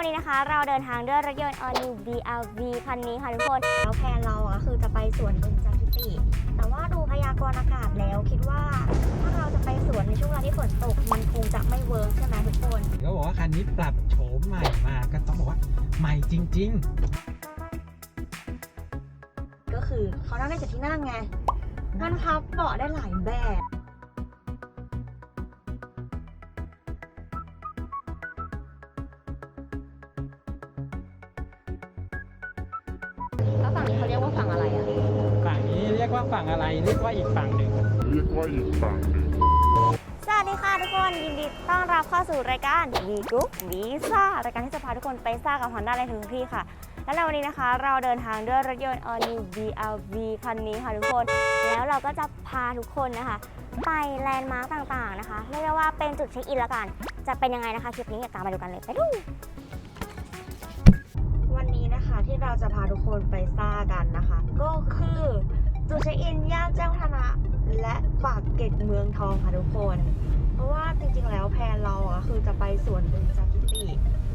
วันนี้นะคะ เราเดินทางด้วยรถยนต์ All New BRV คันนี้ค่ะทุกคนแล้วแพลนเราอะคือจะไปสวนเบญจกิติ แต่ว่าดูพยากรณ์อากาศแล้วคิดว่าถ้าเราจะไปสวนในช่วงเวลาที่ฝนตก มันคงจะไม่เวิร์กใช่ไหมทุกคนเขาบอกว่าคันนี้ปรับโฉมใหม่มาก็ต้องบอกว่าใหม่จริงก็คือเขานั่งได้เจ็ดที่นั่งไงมันพับเบาะได้หลายแบบ วฝั่งนี้เขาเรียกว่าฝั่งอะไรอะๆฝั่งนี้เรียกว่าฝั่งอะไร เรียกว่าอีกฝั่งหนึ่ง เรียกว่าอีกฝั่งหนึ่ง สวัสดีค่ะทุกคนยินดีต้อนรับเข้าสู่รายการ V Group Visa รายการที่จะพาทุกคนไปซ่ากับ Honda ในทุกที่ค่ะ และในวันนี้นะคะ เราเดินทางด้วยรถยนต์ All New BRV คันนี้ค่ะทุกคน แล้วเราก็จะพาทุกคนนะคะ ไปแลนด์มาร์กต่างๆนะคะเรียกได้ว่าเป็นจุดเช็คอินละกัน จะเป็นยังไงนะคะคลิปนี้อยากตามไปดูกันเลยไปดูวันนี้นะคะที่ เราจะพาทุกคนไปซ่ากันนะคะ ก็คือจุดเช็คอินย่านแจ้งวัฒนะและปากเกร็ดเมืองทองค่ะทุกคน เพราะว่าจริงๆแล้วแพลนเราอะคือจะไปสวนเบญจกิติ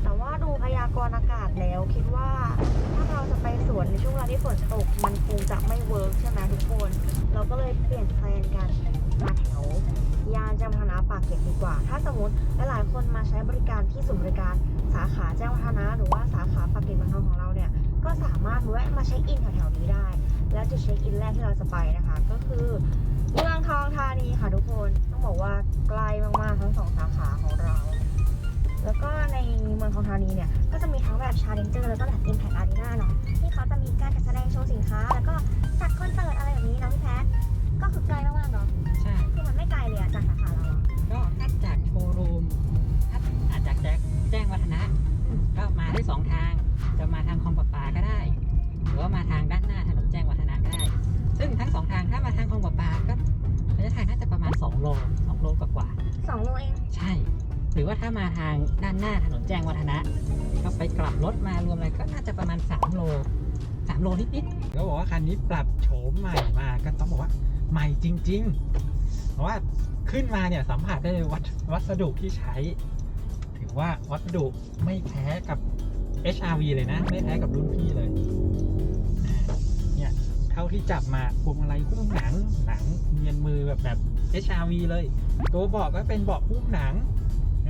แต่ว่าดูพยากรณ์อากาศแล้วคิดว่าถ้าเราจะไปสวนในช่วงเวลาที่ฝนตก มันคงจะไม่เวิร์กใช่ไหมทุกคน เราก็เลยเปลี่ยนแพลนกันมาแถวย่านแจ้งวัฒนะปากเกร็ดดีกว่า ถ้าสมมติหลายๆคนมาใช้บริการที่ศูนย์บริการสาขาแจ้งวัฒนะหรือว่าสาขาปากเกร็ดเมืองทองของเราเนี่ย ก็สามารถแวะมาเช็คอินแถวๆนี้ได้ และจุดเช็คอินแรกที่เราจะไปนะคะ ก็คือเมืองทองธานีค่ะทุกคนต้องบอกว่าใกล้มากๆทั้งสองสาขาของเรา แล้วก็ในเมืองทองธานีเนี่ยก็จะมีทั้งแบบชาเลนเจอร์แล้วก็แบบ Impact Arena เนาะที่เขาจะมีการจัดแสดงโชว์สินค้า แล้วก็จัดคอนเสิร์ตอะไรแบบนี้เนาะพี่แพทก็คือไกลมากๆเนาะใช่คือมันไม่ไกลเลยอะจากสาขาเราอะก็ถ้าจากโชว์รูมถ้าอาจจากแจ้งแจ้งวัฒนะก็มาได้สองทาง หรือว่าถ้ามาทางด้านหน้าถนนแจ้งวัฒนะก็ไปกลับรถมารวมอะไรก็น่าจะประมาณ 3 โล 3 โลนิดๆเขาบอกว่าคันนี้ปรับโฉมใหม่มาก็ต้องบอกว่าใหม่จริง ๆ เพราะว่าขึ้นมาเนี่ยสัมผัสได้เลยวัสวัสดุที่ใช้ ถือว่าวัสดุไม่แพ้กับ HRV เลยนะ ไม่แพ้กับรุ่นพี่เลยเนี่ยเท่าที่จับมาพวงมาลัยหุ้มหนังหนังเนียนมือแบบแบบ HRV เลย ตัวเบาะก็เป็นเบาะหุ้มหนัง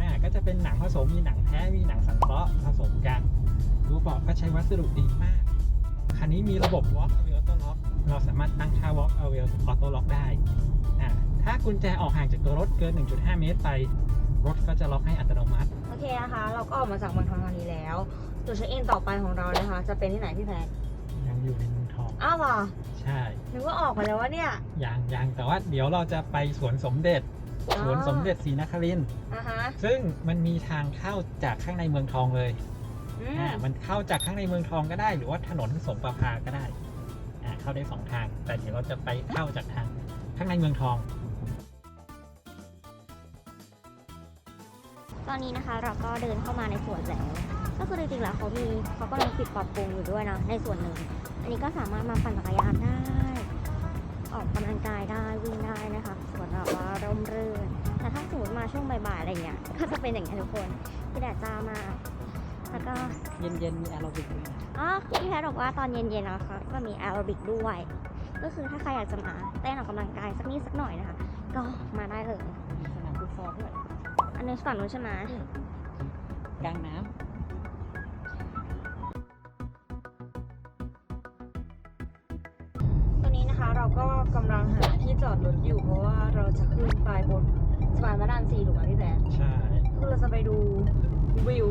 อ่าก็จะเป็นหนังผสมมีหนังแท้มีหนังสังเคราะห์ผสมกันตัวเบาะก็ใช้วัสดุดีมาก คันนี้มีระบบ Walk Away Auto Lock เราสามารถตั้งค่า Walk Away Auto Lock ได้อ่าถ้ากุญแจออกห่างจากตัวรถเกิน 1.5 เมตรไป รถก็จะล็อกให้อัตโนมัติ โอเคนะคะ เราก็ออกมาจากเมืองทองธานีแล้ว จุดเช็คอินต่อไปของเรานะคะ จะเป็นที่ไหนพี่แพทยังอยู่ในเมืองทอง อ้าวเหรอ ใช่นึกว่าออกมาแล้ววะเนี่ย ยังยังแต่ว่าเดี๋ยวเราจะไปสวนสมเด็จอ๋อ สวนสมเด็จศรีนครินทร์อ่าฮะซึ่งมันมีทางเข้าจากข้างในเมืองทองเลยอืมอ่ามันเข้าจากข้างในเมืองทองก็ได้ หรือว่าถนนสมประภาก็ได้อ่าเข้าได้สองทาง แต่เดี๋ยวเราจะไปเข้าจากทางข้างในเมืองทอง ตอนนี้นะคะเราก็เดินเข้ามาในสวนแล้ว ก็คือจริงๆแล้วเขามีเขากำลังปิดปรับปรุงอยู่ด้วยนะในส่วนหนึ่ง อันนี้ก็สามารถมาปั่นจักรยานได้ ออกกำลังกายได้วิ่งได้นะคะ บ่ายๆอะไรเงี้ยก็จะเป็นอย่างนี้ยทุกคนที่แดดจ้ามากแล้วก็เย็นๆมีแอโรบิกด้วยนะอ๋อพี่แพทย์บอกว่าตอนเย็นๆนะคะก็มีแอโรบิกด้วย ก็คือถ้าใครอยากจะมาเต้นออกกำลังกายสักนิดสักหน่อยนะคะ ก็มาได้เลย มีสนามฟุตซอลด้วยอันนี้ฝั่งนู้นใช่ไหม กลางน้ต นพระรามสี่ถูกไหมพี่แพทย์ำใช่ คือเราจะไปดูวิว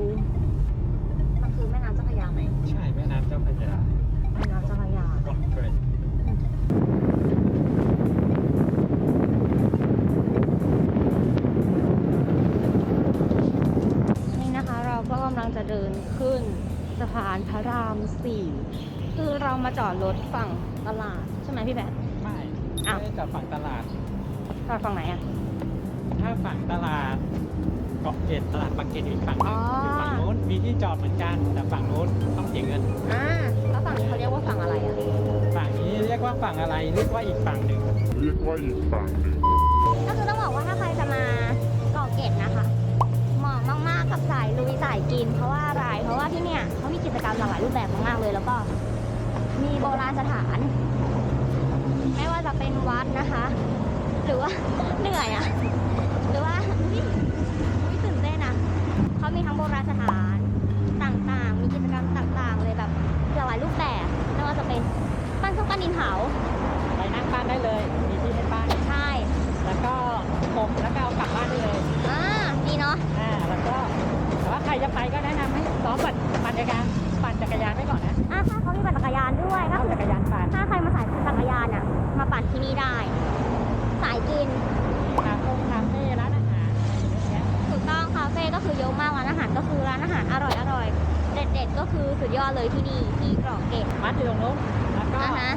มันคือแม่น้ำเจ้าพระยาไหมใช่แม่น้ำเจ้าพระยาแม่น้ำเจ้าพระยา ร็อกเกรดนี่นะคะเราก็กำลังจะเดินขึ้นสะพานพระรามสี่คือเรามาจอดรถฝั่งตลาด ใช่ไหมพี่แบทไม่อ้าวไม่ได้จากฝั่งตลาด จอดฝั่งไหนอะ ถ้าฝั่งตลาดเกาะเกร็ดตลาดปากเกร็ดอีกฝั่งหนึงอ๋อคือฝั่งโน้นมีที่จอดเหมือนกันแต่ฝั่งโน้นต้องเสียเงิน อ่าแล้วฝั่งนี้เขาเรียกว่าฝั่งอะไรอะฝั่งนี้เรียกว่าฝั่งอะไรเรียกว่าอีกฝั่งหนึ่ง เรียกว่าอีกฝั่งหนึ่ง ก็คือต้องบอกว่าถ้าใครจะมาเกาะเกร็ดนะคะเหมาะมากๆกับสายลุยสายกิน เพราะว่าอะไรเพราะว่ากรรมหลากหลายรูปแบบมากๆเลย แล้วก็มีโบราณสถาน ไม่ว่าจะเป็นวัดนะคะ หรือว่า เหนื่อยอะหรือว่าอุ๊ยอุ๊ยตื่นเต้นอะเขา มีทั้งโบราณสถานต่างๆ มีกิจกรรมต่างๆ เลยแบบหลากหลายรูปแบบไม่ว่าจะเป็นปั้นเครื่องปั้นดินเผาไปนั่งบ้านได้เลยมีที่ให้บ้านใช่ แล้วก็ผมแล้วก็เอากลับบ้านได้เลยอ่าดีเนาะอ่าแล้วก็แต่ว่าใครจะไปก็แนะนำให้ซ้อมปั่นปั่นจักรยานปั่นจักรยานไว้ก่อนนะอ่าถ้าเขามีปั่นจักรยานด้วยถ้าเอาจักรยานปั่นถ้าใครมาสายจักรยานอะมาปั่นที่นี่ได้ สายกิน คาเฟ่คาเฟ่ร้านอาหารอะไรอย่างเงี้ย ถูกต้องคาเฟ่ก็คือเย อะมากร้านอาหารก็คือร้านอาหารอร่อยอร่อยเด็ดเด็ดๆก็คือสุดยอดเลยที่นี่ที่เกาะเกร็ดมัดอยู่ตรงนู้นแล้วก็อ่าฮะ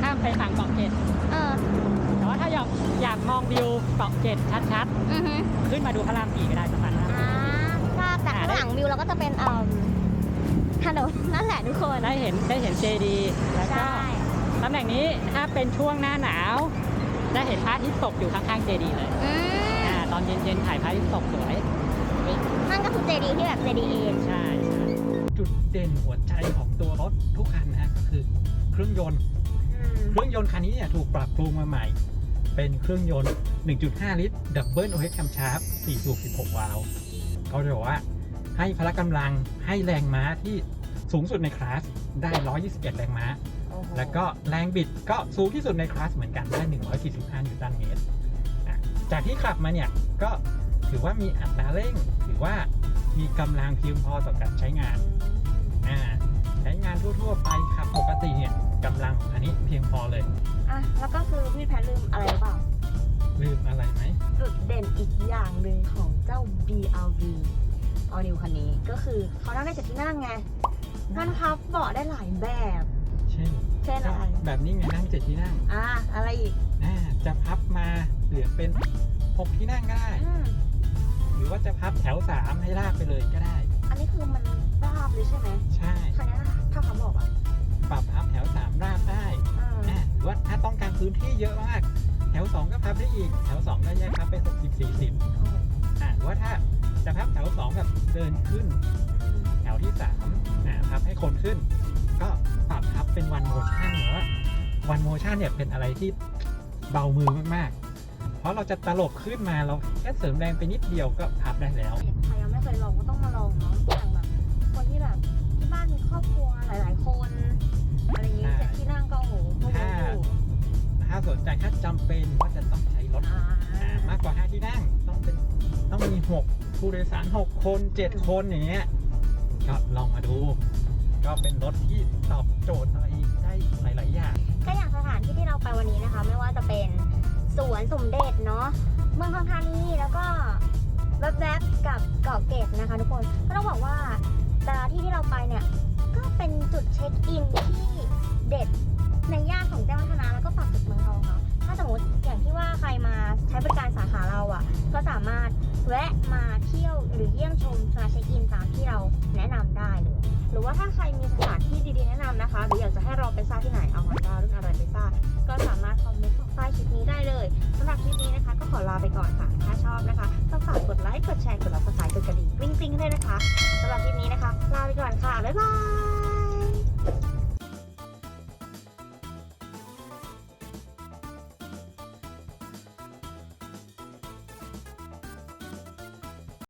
ข้ามไปฝั่งเกาะเกร็ดเออแต่ว่าถ้าอยากอยากมองวิวเกาะเกร็ดชัดอือฮึๆ ขึ้นมาดูพระรามสี่ก็ได้สะพานพระรามอ่าถ้าจากข้างหลังวิวเราก็จะเป็นเอ่อถนนนั่นแหละทุกคนได้เห็นได้เห็นเจดีแล้วก็ ใช่ตำแหน่งนี้ถ้าเป็นช่วงหน้าหนาวได้เห็นพระอาทิตย์ตกอยู่ข้างๆเจดีเลยอืมอ่าตอนเย็นๆถ่ายพระอาทิตย์ตกสวย นี่นั่นก็คือเจดีย์ที่แบบเจดีย์เองใช่ใช่จุดเด่นหัวใจของตัวรถทุกคันนะฮะก็คือเครื่องยนต์ เครื่องยนต์คันนี้เนี่ยถูกปรับปรุงมาใหม่ เป็นเครื่องยนต์ 1.5 ลิตรดับเบิลโอเฮดแคมชาร์ป4สูบ16 วาล์วเขาจะบอกว่าให้พละกำลังให้แรงม้าที่สูงสุดในคลาสได้ 121 แรงม้า แล้วก็แรงบิดก็สูงที่สุดในคลาสเหมือนกันได้ 145 นิวตันเมตรอะจากที่ขับมาเนี่ยก็ ถือว่ามีอัตราเร่งถือว่ามีกำลังเพียงพอต่อการใช้งานอ่าใช้งานทั่วๆไปขับปกติเนี่ยกำลังของอันนี้เพียงพอเลยอะแล้วก็คือพี่แพทลืมอะไรหรือเปล่าลืมอะไรไหมจุดเด่นอีกอย่างหนึ่งของเจ้า BRV All New คันนี้ก็คือเขานั่งได้เจ็ดที่นั่งไงมันพับเบาะได้หลายแบบ เช่นเช่นอะไรแบบนี้ไงนั่งเจ็ดที่นั่งอะอะไรอีกอ่าจะพับมาเหลือเป็นหกที่นั่งก็ได้อืม หรือว่าจะพับแถวสามให้ลากไปเลยก็ได้ อันนี้คือมันราบเลยใช่ไหมใช่คันนี้ถ้าเขาบอกอะปรับพับแถวสามราบได้อ่าอ่าหรือว่าถ้าต้องการพื้นที่เยอะมาก แถว2ก็พับได้อีก แถว2ก็แยกพับเป็น60 40อ่าหรือว่าถ้าจะพับแถว2แบบเดินขึ้น แถวที่3อ่าพับให้คนขึ้น ก็ปรับพับเป็นวันโมชั่นหรือว่าวันโมชั่นเนี่ยเป็นอะไรที่เบามือมากๆเพ ราะเราจะตลบขึ้นมาเราแค่เสริมแรงไปนิดเดียวก็พับได้แล้วใครยังไม่เคยลองก็ต้องมาลองเนาะอย่างแบบคนที่แบบที่บ้านมีครอบครัวหลาย ๆ คนอะไรอย่างงี้ใช่เจ็ดที่นั่งก็โอ้โหพวกถ้านี้อยู่ถ้าสนใจถ้าจำเป็นว่าจะต้องใช้รถอ่าอ่ามากกว่า5ที่นั่งต้องเป็นต้องมี6ผู้โดยสาร6คน7คนอย่างเงี้ยก็ลองมาดู ก็เป็นรถที่ตอบโจทย์อะไรได้หลาย ๆ อย่างก็อย่างสถานที่ที่เราไปวันนี้นะคะ ไม่ว่าจะเป็น สวนสมเด็จเนาะเมืองทองธานีแล้วก็แวบๆกับเกาะเกร็ดนะคะ ทุกคนก็ต้องบอกว่าแต่ละที่ที่เราไปเนี่ยก็เป็นจุดเช็คอินที่เด็ดในย่านของแจ้งวัฒนะแล้วก็ปากเกร็ดเมืองทองเนาะถ้าสมมติอย่างที่ว่าใครมาใช้บริการสาขาเราอะ่ะ ก็สามารถแวะมาเที่ยวหรือเยี่ยมชมมาเช็คอินตามที่เราแนะนำได้เลย หรือว่าถ้าใครมีสถานที่ดีๆแนะนำนะคะ หรืออยากจะให้เราไปซ่าที่ไหนเอาฮอนด้ารุ่นอะไรไปซ่าก็สามารถคอมเมนต์ใต้คลิปนี้ได้เลยสำหรับคลิปนี้นะคะ ก็ขอลาไปก่อนค่ะ ถ้าชอบนะคะก็ฝากกดไลค์กดแชร์กด subscribe กดกระดิ่งกริ๊งๆให้ด้วยนะคะสำหรับคลิปนี้นะคะลาไปก่อนค่ะบ๊ายบาย